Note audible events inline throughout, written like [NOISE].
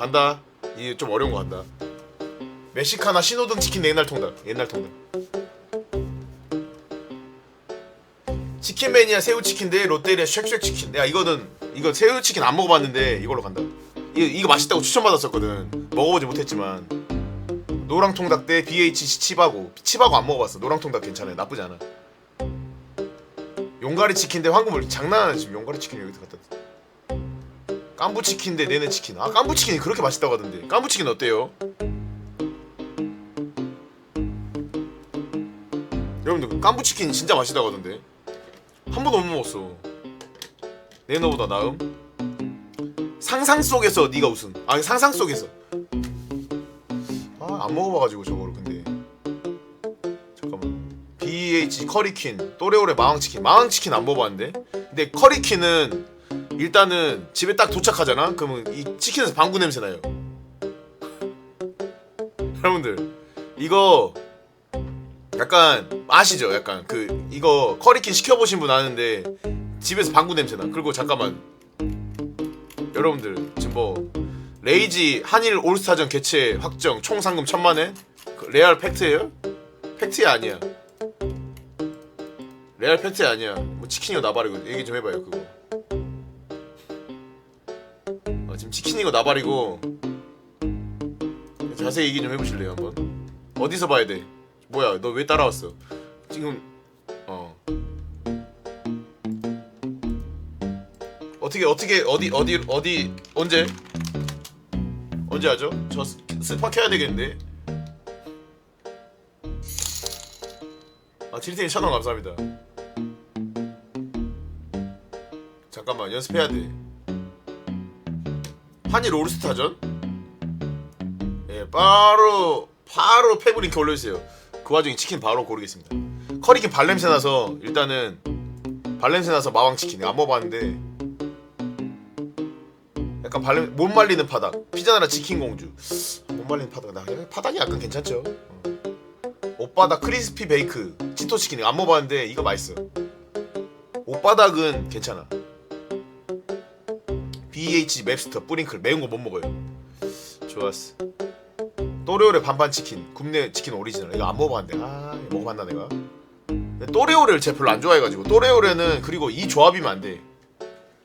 간다. 이게 좀 어려운 거 간다. 멕시카나 신호등 치킨 옛날 통닭. 옛날 통닭. 치킨 매니아 새우 치킨 대 롯데리아 쉑쉑 치킨. 내가 이거는 이거 새우 치킨 안 먹어봤는데 이걸로 간다. 이거 이거 맛있다고 추천받았었거든. 먹어보지 못했지만 노랑 통닭 대 BHC 치바고. 치바고 안 먹어봤어. 노랑 통닭 괜찮아요. 나쁘지 않아. 용가리 치킨 대 황금을 장난하나 지금 용가리 치킨 여기 갖다. 깐부 치킨 대 내내 치킨. 아 깐부 치킨이 그렇게 맛있다고 하던데. 깐부 치킨 어때요? 여러분들 깐부 치킨 진짜 맛있다고 하던데. 한 번도 못 먹었어. 내너보다 나음? 상상 속에서 네가 우승. 아니 상상 속에서. 아 안 먹어봐가지고 저거를 근데. 잠깐만. BH 커리퀸 또레오레 마왕치킨 마왕치킨 안 먹어봤는데. 근데 커리퀸은 일단은 집에 딱 도착하잖아. 그러면 이 치킨에서 방구 냄새 나요. [LAUGHS] 여러분들 이거 약간 아시죠? 약간 그 이거 커리킨 시켜보신 분 아는데 집에서 방구 냄새나. 그리고 잠깐만 여러분들 지금 뭐 레이지 한일 올스타전 개최 확정 총 상금 천만 원? 그 레알 팩트예요? 팩트야 아니야. 레알 팩트 아니야. 뭐 치킨이고 나발이고 얘기 좀 해봐요 그거. 치킨이고 나발이고 자세히 얘기 좀 해보실래요 한번? 어디서 봐야 돼? 뭐야 너 왜 따라왔어? 지금 어 어떻게 어떻게 어디 어디 어디 언제 언제 하죠? 저 스- 스파 켜야 되겠는데 아 틸테이 천원 감사합니다 잠깐만 연습해야 돼 한일 올스타전? 예 바로 바로 페브링크 올려주세요. 그 와중에 치킨 바로 고르겠습니다. 커리킨 발냄새 나서 일단은 발냄새 나서 마왕 치킨 안 먹어봤는데 약간 발냄 못 말리는 파닭 피자나라 치킨 공주. 못 말리는 파닭 나 파닭이 약간 괜찮죠? 어. 오빠닭 크리스피 베이크. 치토 치킨 안 먹어봤는데 이거 맛있어 오빠닭은 괜찮아 BH 맵스터 뿌링클. 매운 거 못 먹어요. 좋았어. 또레오레 반반 치킨. 굽네 치킨 오리지널. 이거 안 먹어봤는데. 아 이거 먹어봤나 내가? 근데 또레오레를 제가 별로 안 좋아해가지고. 또레오레는 그리고 이 조합이면 안 돼.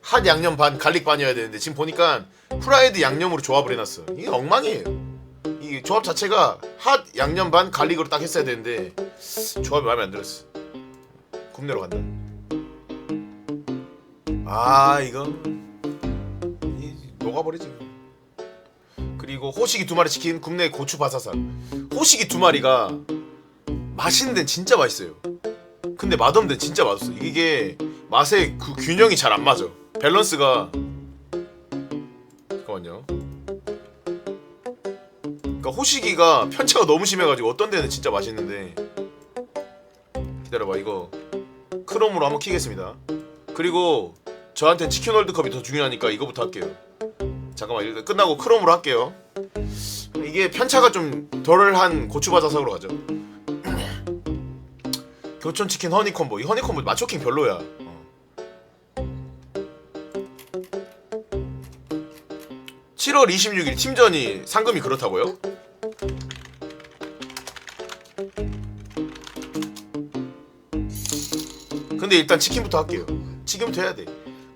핫 양념 반 갈릭 반이어야 되는데 지금 보니까 프라이드 양념으로 조합을 해놨어. 이게 엉망이에요. 이 조합 자체가 핫 양념 반 갈릭으로 딱 했어야 되는데 조합이 마음에 안 들었어. 굽네로 간다. 아 이거. 이, 녹아버리지. 그리고 호식이 두 마리 치킨 굽네 고추 바사삭. 호식이 두 마리가 맛있는 데는 진짜 맛있어요. 근데 맛없는 데는 진짜 맛없어. 이게 맛의 그 균형이 잘 안 맞아. 밸런스가 잠깐만요. 그러니까 호식이가 편차가 너무 심해가지고 어떤 데는 진짜 맛있는데 기다려봐 이거. 크롬으로 한번 키겠습니다. 그리고 저한텐 치킨 월드컵이 더 중요하니까 이거부터 할게요 잠깐만 일단 끝나고 크롬으로 할게요. 이게 편차가 좀 덜한 고추바자삭으로 가죠. 교촌 치킨 허니 콤보. 이 허니 콤보 마초킹 별로야. 어. 7월 26일 팀전이 상금이 그렇다고요? 근데 일단 치킨부터 할게요. 치킨부터 해야 돼.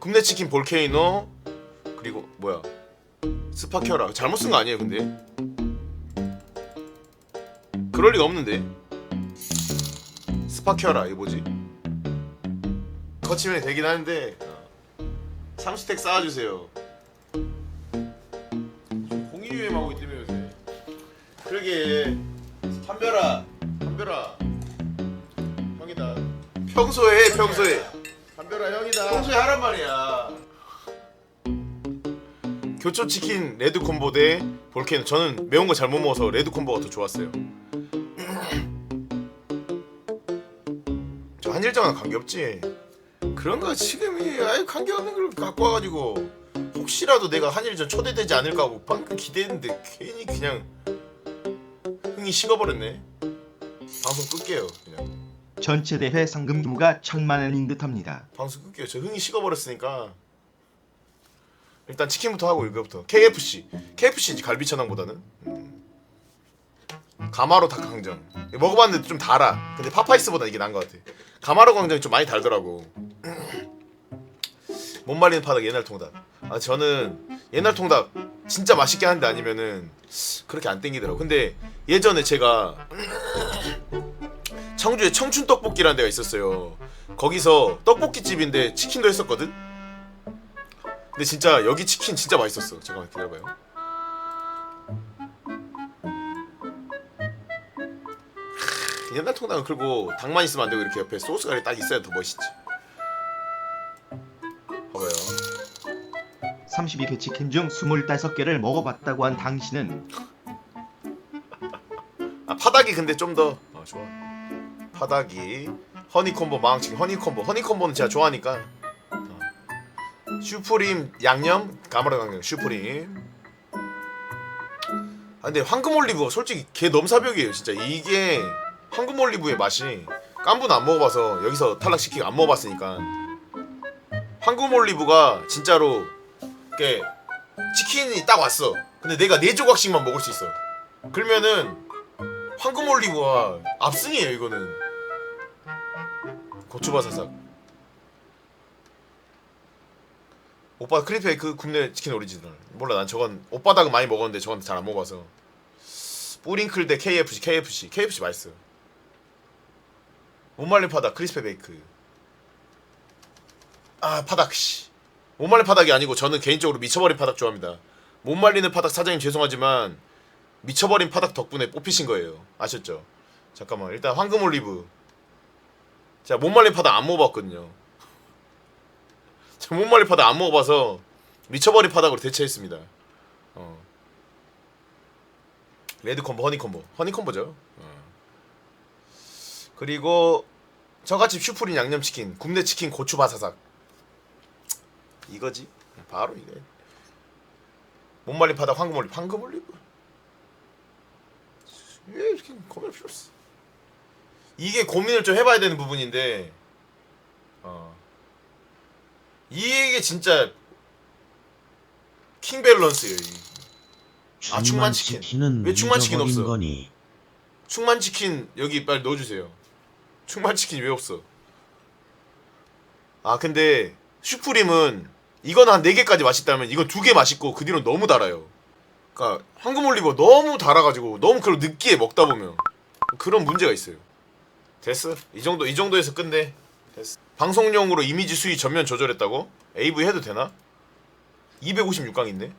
굽네 치킨 볼케이노 그리고 뭐야 스파 켜라. 잘못 쓴 거 아니에요 근데? 그럴 리가 없는데. 스파 켜라 이거 뭐지? 거치면 되긴 하는데. 어. 삼스택 쌓아주세요. 공이 유행하고 있다며 요새. 그러게. 한별아 한별아. 형이다. 평소에 해 평소에. 한별아 형이다. 평소에 하란 말이야 교촌 치킨 레드 콤보 대 볼케이노. 저는 매운 거 잘 못 먹어서 레드 콤보가 더 좋았어요. 저 한일장은 관계 없지. 그런 거 지금이 아예 관계 없는 걸 갖고 와가지고 혹시라도 내가 한일전 초대되지 않을까 하고 방금 기대했는데 괜히 그냥 흥이 식어버렸네. 방송 끌게요 그냥. 전체 대회 상금 규모가 천만 원인 듯합니다. 방송 끌게요. 저 흥이 식어버렸으니까 일단 치킨부터 하고 이거부터. KFC KFC지 갈비천왕보다는? 음. 가마로 닭강정. 먹어봤는데 좀 달아. 근데 파파이스보다 이게 나은 것 같아. 가마로 강정이 좀 많이 달더라고. [CLEARS THROAT] 못 말리는 파닭 옛날 통닭. 아 저는 옛날 통닭 진짜 맛있게 하는데 아니면은 그렇게 안 땡기더라고. 근데 예전에 제가 [CLEARS THROAT] 청주에 청춘 떡볶이라는 데가 있었어요. 거기서 떡볶이 집인데 치킨도 했었거든 근데 진짜 여기 치킨 진짜 맛있었어. 잠깐만 기다려봐요. 크, 옛날 통닭은 그리고 닭만 있으면 안 되고 이렇게 옆에 소스가 딱 있어야 더 멋있지. 봐봐요. 32개 치킨 중 25개를 먹어봤다고 한 당신은 아 파닭이 근데 좀더 어, 좋아. 파닭이 허니콤보 망치킨 허니콤보. 허니콤보는 제가 좋아하니까. 어. 슈프림 양념 가마라 양념 슈프림. 아 근데 황금 올리브 솔직히 개 넘사벽이에요 진짜. 이게 황금 올리브의 맛이 깐부는 안 먹어봐서 여기서 탈락시키고 안 먹어봤으니까. 황금 올리브가 진짜로 이게 치킨이 딱 왔어. 근데 내가 네 조각씩만 먹을 수 있어. 그러면은 황금 올리브와 압승이에요 이거는. 고추바사삭 오빠 크리페이크 국내 치킨 오리지널 몰라 난 저건 오빠닭은 많이 먹었는데 저건 잘 안 먹어서 뿌링클 대 KFC KFC KFC 맛있어 못 말린 파닭 크리스페 베이크 아 파닭 씨 못 말린 파닭이 아니고 저는 개인적으로 미쳐버린 파닭 좋아합니다 못 말리는 파닭 사장님 죄송하지만 미쳐버린 파닭 덕분에 뽑히신 거예요. 아셨죠? 잠깐만 일단 황금 올리브. 제가 못 말린 파닭 안 먹어봤거든요. 말린 파닭 안 먹어봐서 미쳐버린 파닭으로 대체했습니다. 어. 레드 콤보, 허니 콤보, 허니 콤보죠. 어. 그리고 저같이 슈프림 양념치킨, 국내 치킨 고추 바사삭. 이거지. 바로 이거. 못 말린 파닭 황금 올리브, 황금 올리브. 왜 이렇게 고민할 필요 없어. 이게 고민을 좀 해봐야 되는 부분인데, 어, 이게 진짜 킹 밸런스예요. 이. 아, 충만 치킨. 왜 충만 치킨 없어? 거니? 충만 치킨 여기 빨리 넣어주세요. 충만 치킨 왜 없어? 아 근데 슈프림은 이건 한 4개까지 맛있다면 이건 2개 맛있고 그 뒤로 너무 달아요. 그러니까 황금 올리버 너무 달아가지고 너무 그걸 느끼해 먹다 보면 그런 문제가 있어요. 됐어. 이 정도 이 정도에서 끝내. 됐어. 방송용으로 이미지 수위 전면 조절했다고? AV 해도 되나? 256강 있네.